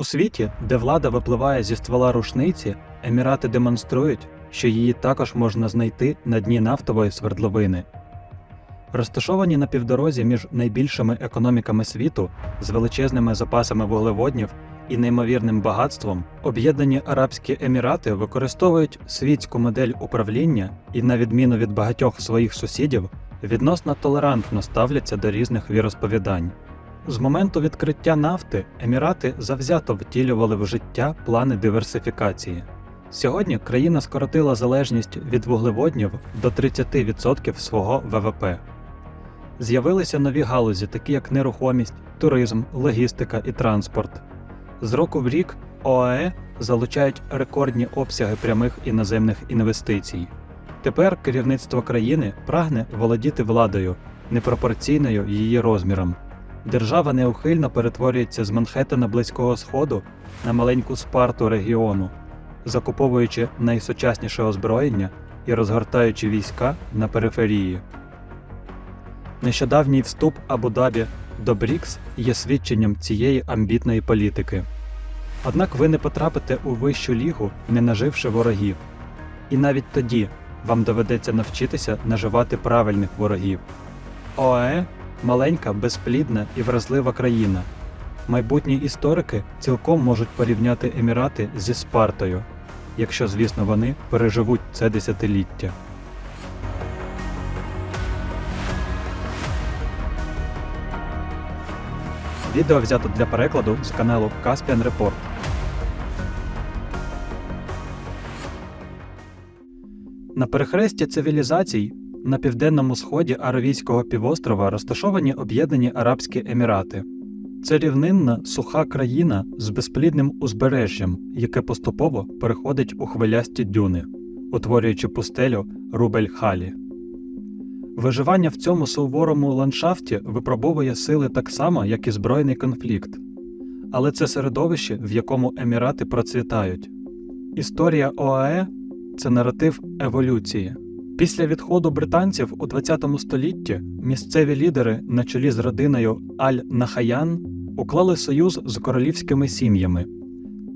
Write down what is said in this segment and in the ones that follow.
У світі, де влада випливає зі ствола рушниці, емірати демонструють, що її також можна знайти на дні нафтової свердловини. Розташовані на півдорозі між найбільшими економіками світу з величезними запасами вуглеводнів і неймовірним багатством, Об'єднані Арабські Емірати використовують світську модель управління і, на відміну від багатьох своїх сусідів, відносно толерантно ставляться до різних віросповідань. З моменту відкриття нафти Емірати завзято втілювали в життя плани диверсифікації. Сьогодні країна скоротила залежність від вуглеводнів до 30% свого ВВП. З'явилися нові галузі, такі як нерухомість, туризм, логістика і транспорт. З року в рік ОАЕ залучають рекордні обсяги прямих іноземних інвестицій. Тепер керівництво країни прагне володіти владою, непропорційною її розмірам. Держава неухильно перетворюється з Манхеттена Близького Сходу на маленьку спарту регіону, закуповуючи найсучасніше озброєння і розгортаючи війська на периферії. Нещодавній вступ Абу-Дабі до БРІКС є свідченням цієї амбітної політики. Однак ви не потрапите у вищу лігу, не наживши ворогів. І навіть тоді вам доведеться навчитися наживати правильних ворогів. ОАЕ маленька, безплідна і вразлива країна. Майбутні історики цілком можуть порівняти Емірати зі Спартою, якщо, звісно, вони переживуть це десятиліття. Відео взято для перекладу з каналу Caspian Report. На перехресті цивілізацій на південному сході Аравійського півострова розташовані Об'єднані Арабські Емірати. Це рівнинна суха країна з безплідним узбережжям, яке поступово переходить у хвилясті дюни, утворюючи пустелю Рубель-Халі. Виживання в цьому суворому ландшафті випробовує сили так само, як і збройний конфлікт. Але це середовище, в якому емірати процвітають. Історія ОАЕ це наратив еволюції. Після відходу британців у ХХ столітті місцеві лідери на чолі з родиною Аль-Нахаян уклали союз з королівськими сім'ями.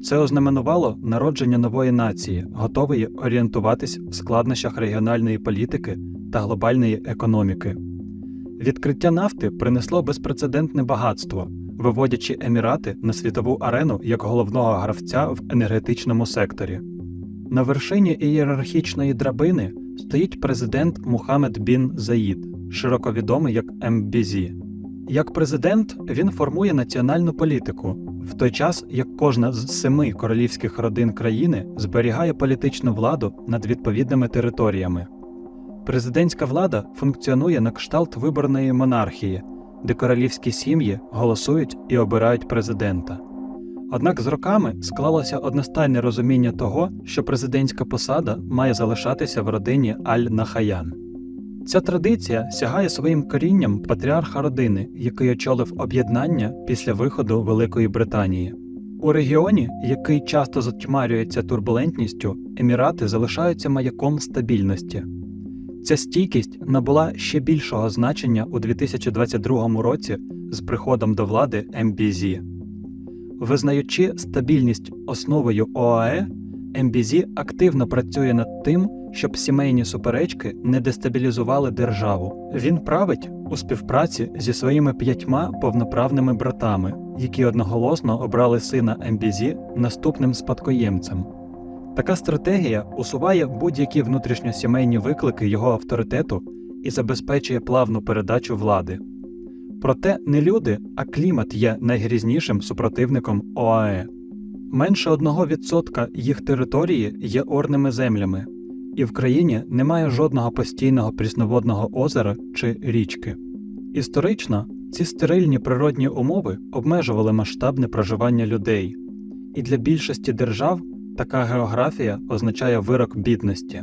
Це ознаменувало народження нової нації, готової орієнтуватись в складнощах регіональної політики та глобальної економіки. Відкриття нафти принесло безпрецедентне багатство, виводячи Емірати на світову арену як головного гравця в енергетичному секторі. На вершині ієрархічної драбини стоїть президент Мухаммед Бін Заїд, широко відомий як МБЗ. Як президент він формує національну політику, в той час як кожна з семи королівських родин країни зберігає політичну владу над відповідними територіями. Президентська влада функціонує на кшталт виборної монархії, де королівські сім'ї голосують і обирають президента. Однак з роками склалося одностайне розуміння того, що президентська посада має залишатися в родині Аль-Нахаян. Ця традиція сягає своїм корінням патріарха родини, який очолив об'єднання після виходу Великої Британії. У регіоні, який часто затьмарюється турбулентністю, емірати залишаються маяком стабільності. Ця стійкість набула ще більшого значення у 2022 році з приходом до влади МБЗ. Визнаючи стабільність основою ОАЕ, МБЗ активно працює над тим, щоб сімейні суперечки не дестабілізували державу. Він править у співпраці зі своїми п'ятьма повноправними братами, які одноголосно обрали сина МБЗ наступним спадкоємцем. Така стратегія усуває будь-які внутрішньосімейні виклики його авторитету і забезпечує плавну передачу влади. Проте не люди, а клімат є найгрізнішим супротивником ОАЕ. Менше 1% їх території є орними землями, і в країні немає жодного постійного прісноводного озера чи річки. Історично ці стерильні природні умови обмежували масштабне проживання людей, і для більшості держав така географія означає вирок бідності.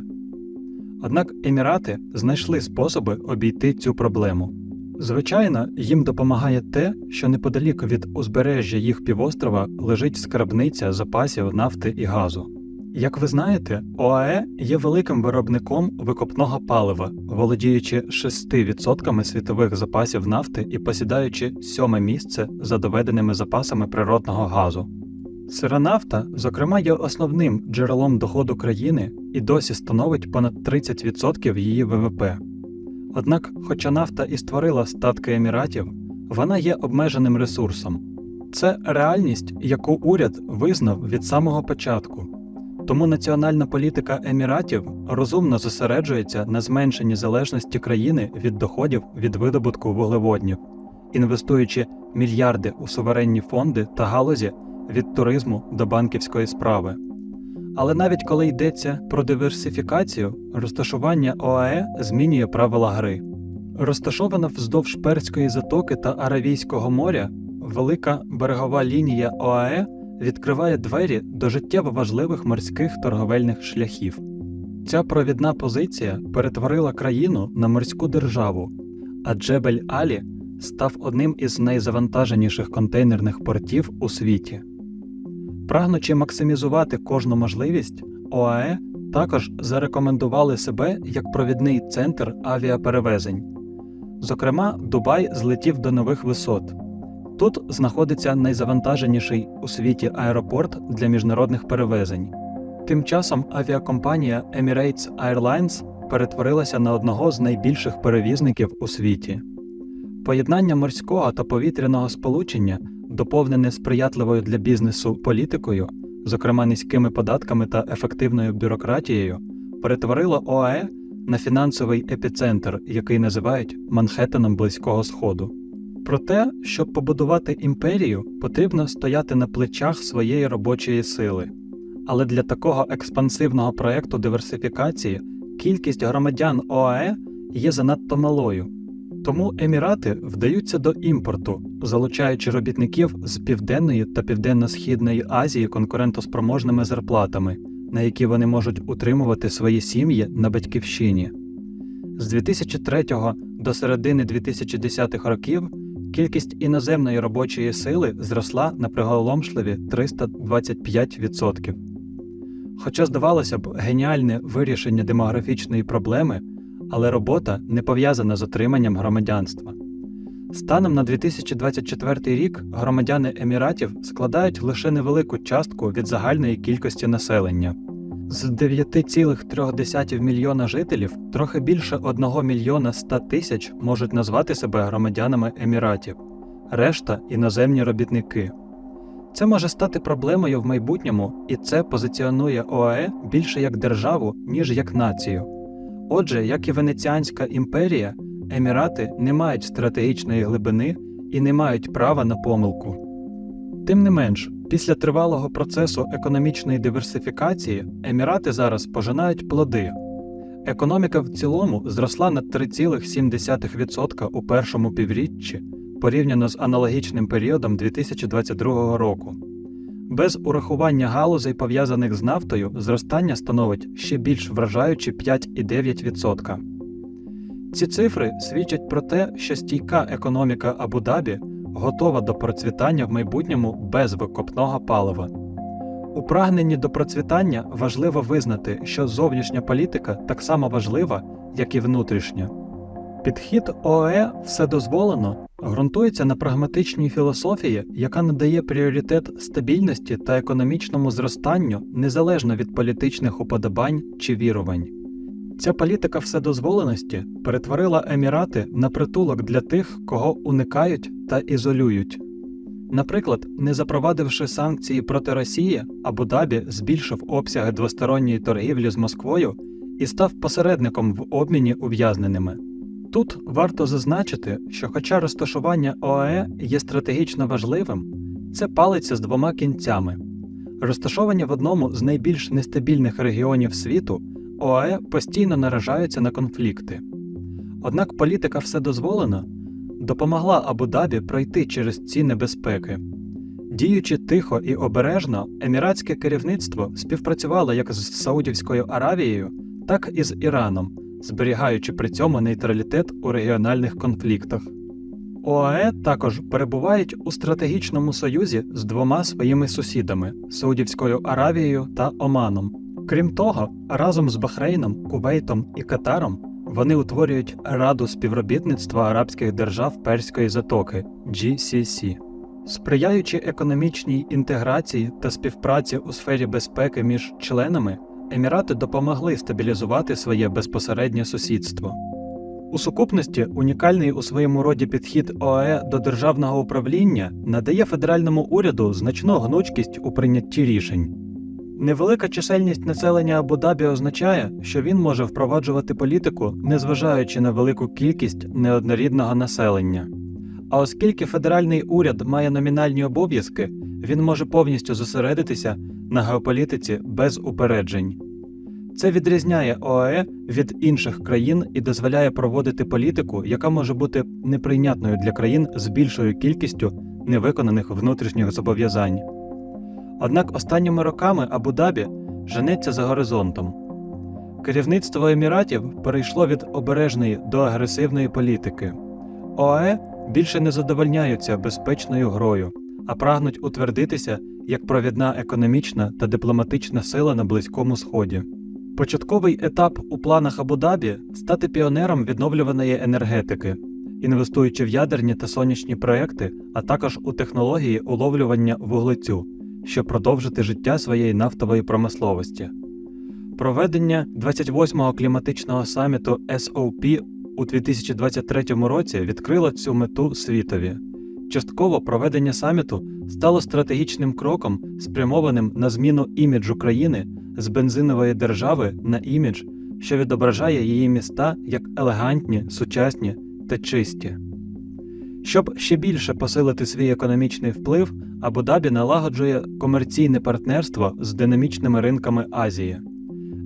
Однак емірати знайшли способи обійти цю проблему. Звичайно, їм допомагає те, що неподалік від узбережжя їх півострова лежить скарбниця запасів нафти і газу. Як ви знаєте, ОАЕ є великим виробником викопного палива, володіючи 6% світових запасів нафти і посідаючи сьоме місце за доведеними запасами природного газу. Сиронафта, зокрема, є основним джерелом доходу країни і досі становить понад 30% її ВВП. Однак, хоча нафта і створила статки Еміратів, вона є обмеженим ресурсом. Це реальність, яку уряд визнав від самого початку. Тому національна політика Еміратів розумно зосереджується на зменшенні залежності країни від доходів від видобутку вуглеводнів, інвестуючи мільярди у суверенні фонди та галузі від туризму до банківської справи. Але навіть коли йдеться про диверсифікацію, розташування ОАЕ змінює правила гри. Розташована вздовж Перської затоки та Аравійського моря, велика берегова лінія ОАЕ відкриває двері до життєво важливих морських торговельних шляхів. Ця провідна позиція перетворила країну на морську державу, а Джебель Алі став одним із найзавантаженіших контейнерних портів у світі. Прагнучи максимізувати кожну можливість, ОАЕ також зарекомендували себе як провідний центр авіаперевезень. Зокрема, Дубай злетів до нових висот. Тут знаходиться найзавантаженіший у світі аеропорт для міжнародних перевезень. Тим часом авіакомпанія Emirates Airlines перетворилася на одного з найбільших перевізників у світі. Поєднання морського та повітряного сполучення, доповнене сприятливою для бізнесу політикою, зокрема низькими податками та ефективною бюрократією, перетворило ОАЕ на фінансовий епіцентр, який називають Манхеттеном Близького Сходу. Проте, щоб побудувати імперію, потрібно стояти на плечах своєї робочої сили. Але для такого експансивного проекту диверсифікації кількість громадян ОАЕ є занадто малою. Тому Емірати вдаються до імпорту, залучаючи робітників з Південної та Південно-Східної Азії конкурентоспроможними зарплатами, на які вони можуть утримувати свої сім'ї на батьківщині. З 2003 до середини 2010-х років кількість іноземної робочої сили зросла на приголомшливі 325%. Хоча, здавалося б, геніальне вирішення демографічної проблеми, але робота не пов'язана з отриманням громадянства. Станом на 2024 рік громадяни Еміратів складають лише невелику частку від загальної кількості населення. З 9,3 мільйона жителів трохи більше 1 мільйона 100 тисяч можуть назвати себе громадянами Еміратів, решта іноземні робітники. Це може стати проблемою в майбутньому, і це позиціонує ОАЕ більше як державу, ніж як націю. Отже, як і Венеціанська імперія, Емірати не мають стратегічної глибини і не мають права на помилку. Тим не менш, після тривалого процесу економічної диверсифікації Емірати зараз пожинають плоди. Економіка в цілому зросла на 3,7% у першому півріччі порівняно з аналогічним періодом 2022 року. Без урахування галузей, пов'язаних з нафтою, зростання становить ще більш вражаючі 5,9%. Ці цифри свідчать про те, що стійка економіка Абу-Дабі готова до процвітання в майбутньому без викопного палива. У прагненні до процвітання важливо визнати, що зовнішня політика так само важлива, як і внутрішня. Підхід ОАЕ все дозволено ґрунтується на прагматичній філософії, яка надає пріоритет стабільності та економічному зростанню незалежно від політичних уподобань чи вірувань. Ця політика вседозволеності перетворила Емірати на притулок для тих, кого уникають та ізолюють. Наприклад, не запровадивши санкції проти Росії, Абу-Дабі збільшив обсяги двосторонньої торгівлі з Москвою і став посередником в обміні ув'язненими. Тут варто зазначити, що, хоча розташування ОАЕ є стратегічно важливим, це палиться з двома кінцями. Розташовані в одному з найбільш нестабільних регіонів світу, ОАЕ постійно наражаються на конфлікти. Однак політика вседозволена допомогла Абу-Дабі пройти через ці небезпеки. Діючи тихо і обережно, еміратське керівництво співпрацювало як з Саудівською Аравією, так і з Іраном, зберігаючи при цьому нейтралітет у регіональних конфліктах. ОАЕ також перебувають у стратегічному союзі з двома своїми сусідами Саудівською Аравією та Оманом. Крім того, разом з Бахрейном, Кувейтом і Катаром вони утворюють Раду співробітництва арабських держав Перської затоки GCC. Сприяючи економічній інтеграції та співпраці у сфері безпеки між членами, Емірати допомогли стабілізувати своє безпосереднє сусідство. У сукупності унікальний у своєму роді підхід ОАЕ до державного управління надає федеральному уряду значну гнучкість у прийнятті рішень. Невелика чисельність населення Абу-Дабі означає, що він може впроваджувати політику, незважаючи на велику кількість неоднорідного населення. А оскільки федеральний уряд має номінальні обов'язки, він може повністю зосередитися на геополітиці без упереджень. Це відрізняє ОАЕ від інших країн і дозволяє проводити політику, яка може бути неприйнятною для країн з більшою кількістю невиконаних внутрішніх зобов'язань. Однак останніми роками Абу-Дабі женеться за горизонтом. Керівництво Еміратів перейшло від обережної до агресивної політики. ОАЕ більше не задовольняються безпечною грою, а прагнуть утвердитися як провідна економічна та дипломатична сила на Близькому Сході. Початковий етап у планах Абу-Дабі стати піонером відновлюваної енергетики, інвестуючи в ядерні та сонячні проекти, а також у технології уловлювання вуглецю, щоб продовжити життя своєї нафтової промисловості. Проведення 28-го кліматичного саміту SOP у 2023 році відкрило цю мету світові. Частково проведення саміту стало стратегічним кроком, спрямованим на зміну іміджу країни з бензинової держави на імідж, що відображає її міста як елегантні, сучасні та чисті. Щоб ще більше посилити свій економічний вплив, Абу-Дабі налагоджує комерційне партнерство з динамічними ринками Азії.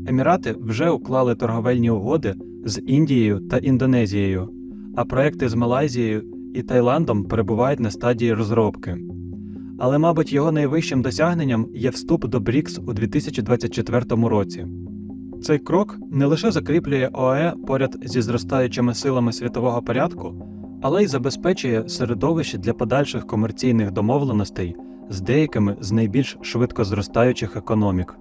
Емірати вже уклали торговельні угоди з Індією та Індонезією, а проекти з Малайзією і Таїландом перебувають на стадії розробки. Але, мабуть, його найвищим досягненням є вступ до БРІКС у 2024 році. Цей крок не лише закріплює ОАЕ поряд зі зростаючими силами світового порядку, але й забезпечує середовище для подальших комерційних домовленостей з деякими з найбільш швидко зростаючих економік.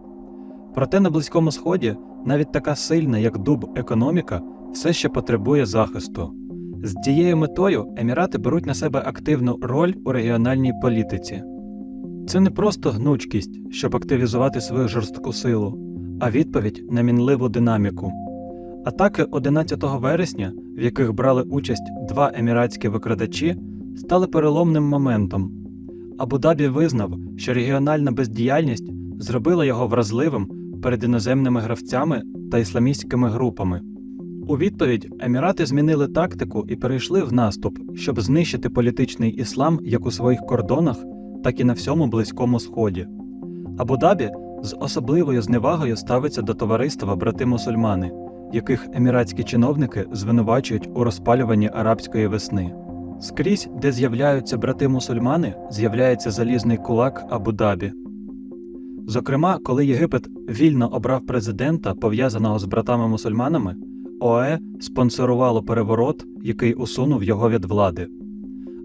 Проте на Близькому Сході навіть така сильна, як дуб економіка, все ще потребує захисту. З цією метою Емірати беруть на себе активну роль у регіональній політиці. Це не просто гнучкість, щоб активізувати свою жорстку силу, а відповідь на мінливу динаміку. Атаки 11 вересня, в яких брали участь два еміратські викрадачі, стали переломним моментом. Абу-Дабі визнав, що регіональна бездіяльність зробила його вразливим перед іноземними гравцями та ісламістськими групами. У відповідь Емірати змінили тактику і перейшли в наступ, щоб знищити політичний іслам як у своїх кордонах, так і на всьому Близькому Сході. Абу-Дабі з особливою зневагою ставиться до товариства брати мусульмани, яких еміратські чиновники звинувачують у розпалюванні арабської весни. Скрізь, де з'являються брати мусульмани, з'являється залізний кулак Абу-Дабі. Зокрема, коли Єгипет вільно обрав президента, пов'язаного з братами мусульманами, ОАЕ спонсорувало переворот, який усунув його від влади.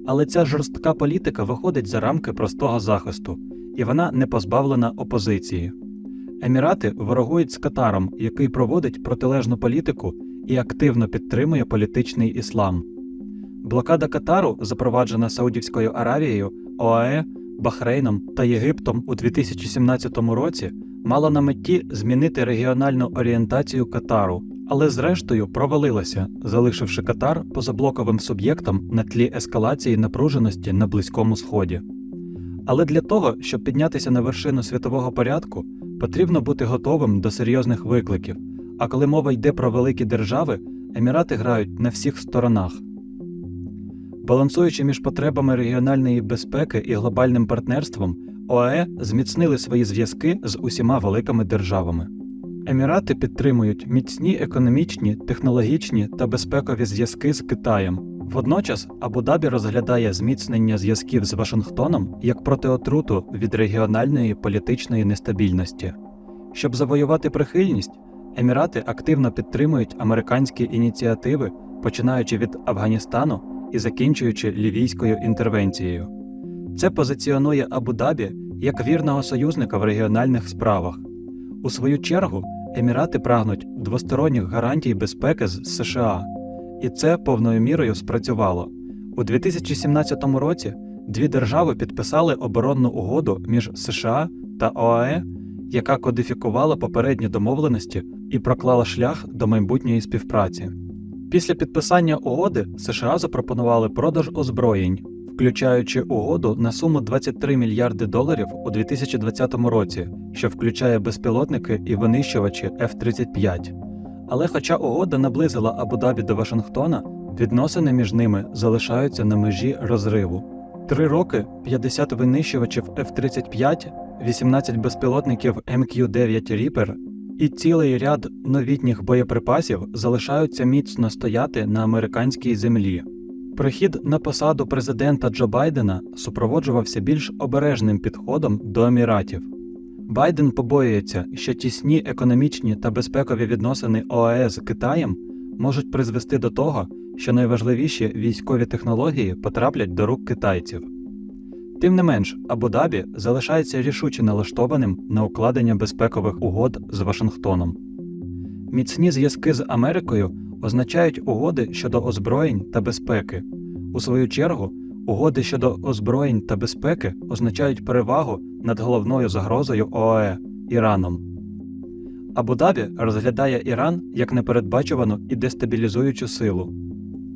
Але ця жорстка політика виходить за рамки простого захисту, і вона не позбавлена опозиції. Емірати ворогують з Катаром, який проводить протилежну політику і активно підтримує політичний іслам. Блокада Катару, запроваджена Саудівською Аравією, ОАЕ, Бахрейном та Єгиптом у 2017 році, мала на меті змінити регіональну орієнтацію Катару, але зрештою провалилася, залишивши Катар позаблоковим суб'єктом на тлі ескалації напруженості на Близькому Сході. Але для того, щоб піднятися на вершину світового порядку, потрібно бути готовим до серйозних викликів. А коли мова йде про великі держави, емірати грають на всіх сторонах. Балансуючи між потребами регіональної безпеки і глобальним партнерством, ОАЕ зміцнили свої зв'язки з усіма великими державами. Емірати підтримують міцні економічні, технологічні та безпекові зв'язки з Китаєм. Водночас Абу-Дабі розглядає зміцнення зв'язків з Вашингтоном як протиотруту від регіональної політичної нестабільності. Щоб завоювати прихильність, Емірати активно підтримують американські ініціативи, починаючи від Афганістану і закінчуючи лівійською інтервенцією. Це позиціонує Абу-Дабі як вірного союзника в регіональних справах. У свою чергу, Емірати прагнуть двосторонніх гарантій безпеки з США, і це повною мірою спрацювало. У 2017 році дві держави підписали оборонну угоду між США та ОАЕ, яка кодифікувала попередні домовленості і проклала шлях до майбутньої співпраці. Після підписання угоди США запропонували продаж озброєнь, включаючи угоду на суму 23 мільярди доларів у 2020 році, що включає безпілотники і винищувачі F-35. Але хоча угода наблизила Абу-Дабі до Вашингтона, відносини між ними залишаються на межі розриву. Три роки 50 винищувачів F-35, 18 безпілотників MQ-9 Reaper і цілий ряд новітніх боєприпасів залишаються міцно стояти на американській землі. Прихід на посаду президента Джо Байдена супроводжувався більш обережним підходом до Еміратів. Байден побоюється, що тісні економічні та безпекові відносини ОАЕ з Китаєм можуть призвести до того, що найважливіші військові технології потраплять до рук китайців. Тим не менш, Абу-Дабі залишається рішуче налаштованим на укладення безпекових угод з Вашингтоном. Міцні зв'язки з Америкою означають угоди щодо озброєнь та безпеки. У свою чергу, угоди щодо озброєнь та безпеки означають перевагу над головною загрозою ОАЕ Іраном. Абу-Дабі розглядає Іран як непередбачувану і дестабілізуючу силу.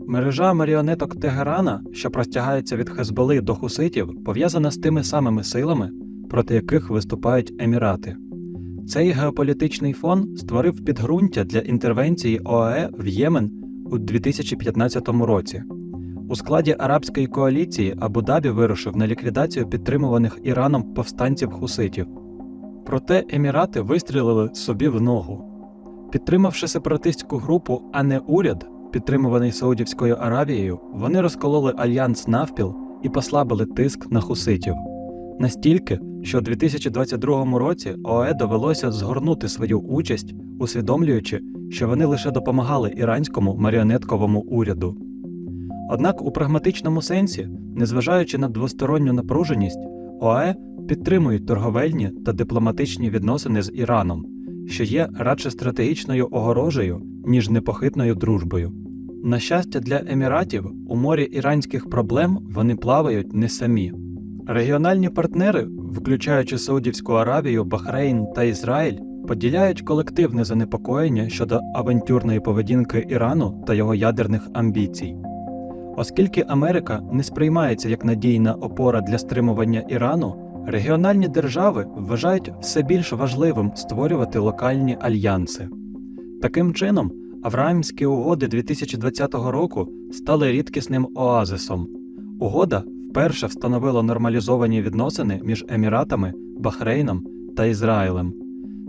Мережа маріонеток Тегерана, що простягається від Хезболи до хуситів, пов'язана з тими самими силами, проти яких виступають Емірати. Цей геополітичний фон створив підґрунтя для інтервенції ОАЕ в Ємен у 2015 році. У складі арабської коаліції Абу-Дабі вирушив на ліквідацію підтримуваних Іраном повстанців хуситів. Проте Емірати вистрілили собі в ногу. Підтримавши сепаратистську групу, а не уряд, підтримуваний Саудівською Аравією, вони розкололи альянс навпіл і послабили тиск на хуситів. Настільки, що у 2022 році ОАЕ довелося згорнути свою участь, усвідомлюючи, що вони лише допомагали іранському маріонетковому уряду. Однак у прагматичному сенсі, незважаючи на двосторонню напруженість, ОАЕ підтримують торговельні та дипломатичні відносини з Іраном, що є радше стратегічною огорожею, ніж непохитною дружбою. На щастя, для еміратів у морі іранських проблем вони плавають не самі. Регіональні партнери, включаючи Саудівську Аравію, Бахрейн та Ізраїль, поділяють колективне занепокоєння щодо авантюрної поведінки Ірану та його ядерних амбіцій. Оскільки Америка не сприймається як надійна опора для стримування Ірану, регіональні держави вважають все більш важливим створювати локальні альянси. Таким чином, Авраамські угоди 2020 року стали рідкісним оазисом. Угода вперше встановила нормалізовані відносини між Еміратами, Бахрейном та Ізраїлем.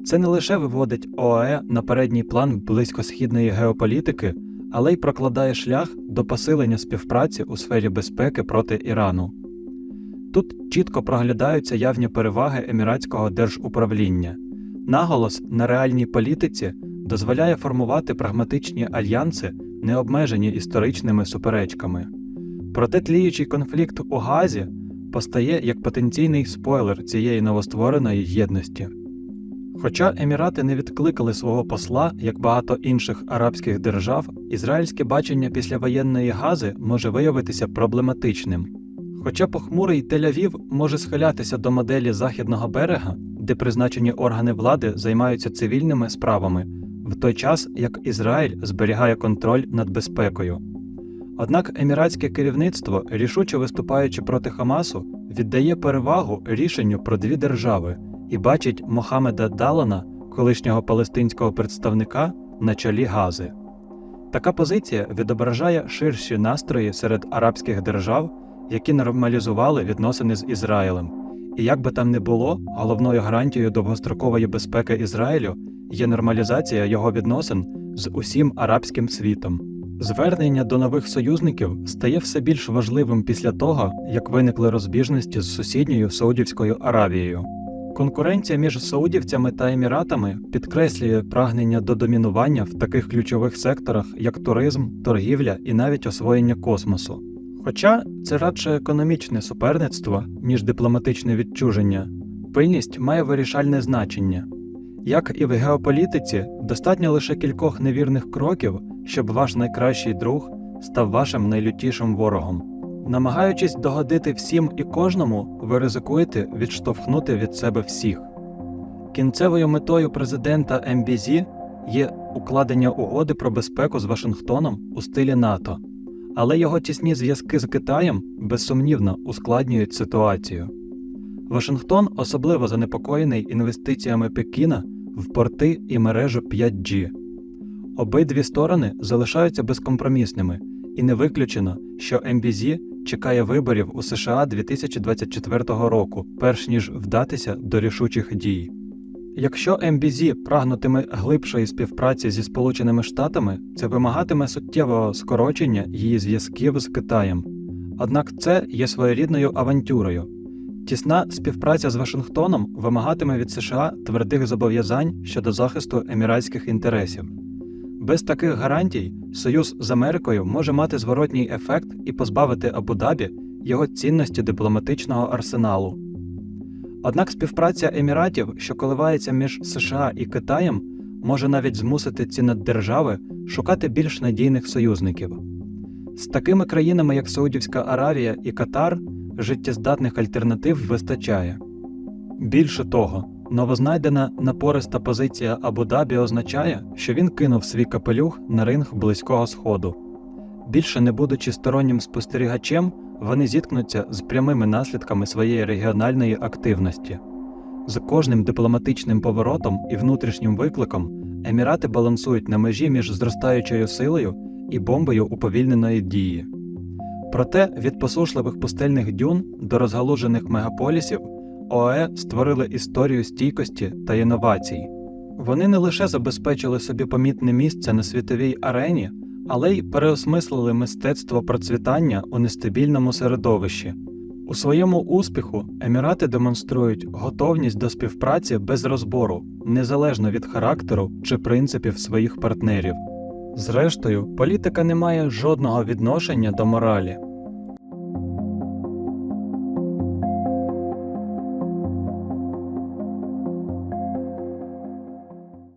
Це не лише виводить ОАЕ на передній план близькосхідної геополітики, але й прокладає шлях до посилення співпраці у сфері безпеки проти Ірану. Тут чітко проглядаються явні переваги еміратського держуправління. Наголос на реальній політиці дозволяє формувати прагматичні альянси, не обмежені історичними суперечками. Проте тліючий конфлікт у Газі постає як потенційний спойлер цієї новоствореної єдності. Хоча Емірати не відкликали свого посла, як багато інших арабських держав, ізраїльське бачення післявоєнної Гази може виявитися проблематичним. Хоча похмурий Тель-Авів може схилятися до моделі західного берега, де призначені органи влади займаються цивільними справами, в той час як Ізраїль зберігає контроль над безпекою. Однак еміратське керівництво, рішуче виступаючи проти Хамасу, віддає перевагу рішенню про дві держави і бачить Мохамеда Далана, колишнього палестинського представника, на чолі Гази. Така позиція відображає ширші настрої серед арабських держав, які нормалізували відносини з Ізраїлем. І як би там не було, головною гарантією довгострокової безпеки Ізраїлю є нормалізація його відносин з усім арабським світом. Звернення до нових союзників стає все більш важливим після того, як виникли розбіжності з сусідньою Саудівською Аравією. Конкуренція між саудівцями та еміратами підкреслює прагнення до домінування в таких ключових секторах, як туризм, торгівля і навіть освоєння космосу. Хоча це радше економічне суперництво, ніж дипломатичне відчуження, пильність має вирішальне значення. Як і в геополітиці, достатньо лише кількох невірних кроків, щоб ваш найкращий друг став вашим найлютішим ворогом. Намагаючись догодити всім і кожному, ви ризикуєте відштовхнути від себе всіх. Кінцевою метою президента МБЗ є укладення угоди про безпеку з Вашингтоном у стилі НАТО, але його тісні зв'язки з Китаєм безсумнівно ускладнюють ситуацію. Вашингтон особливо занепокоєний інвестиціями Пекіна в порти і мережу 5G. Обидві сторони залишаються безкомпромісними, і не виключено, що МБЗ чекає виборів у США 2024 року, перш ніж вдатися до рішучих дій. Якщо МБЗ прагнутиме глибшої співпраці зі Сполученими Штатами, це вимагатиме суттєвого скорочення її зв'язків з Китаєм. Однак це є своєрідною авантюрою. Тісна співпраця з Вашингтоном вимагатиме від США твердих зобов'язань щодо захисту еміратських інтересів. Без таких гарантій союз з Америкою може мати зворотній ефект і позбавити Абу-Дабі його цінності дипломатичного арсеналу. Однак співпраця Еміратів, що коливається між США і Китаєм, може навіть змусити ці наддержави шукати більш надійних союзників. З такими країнами, як Саудівська Аравія і Катар, життєздатних альтернатив вистачає. Більше того, новознайдена напориста позиція Абу-Дабі означає, що він кинув свій капелюх на ринг Близького Сходу. Більше не будучи стороннім спостерігачем, вони зіткнуться з прямими наслідками своєї регіональної активності. За кожним дипломатичним поворотом і внутрішнім викликом Емірати балансують на межі між зростаючою силою і бомбою уповільненої дії. Проте від посушливих пустельних дюн до розгалужених мегаполісів ОАЕ створили історію стійкості та інновацій. Вони не лише забезпечили собі помітне місце на світовій арені, але й переосмислили мистецтво процвітання у нестабільному середовищі. У своєму успіху Емірати демонструють готовність до співпраці без розбору, незалежно від характеру чи принципів своїх партнерів. Зрештою, політика не має жодного відношення до моралі.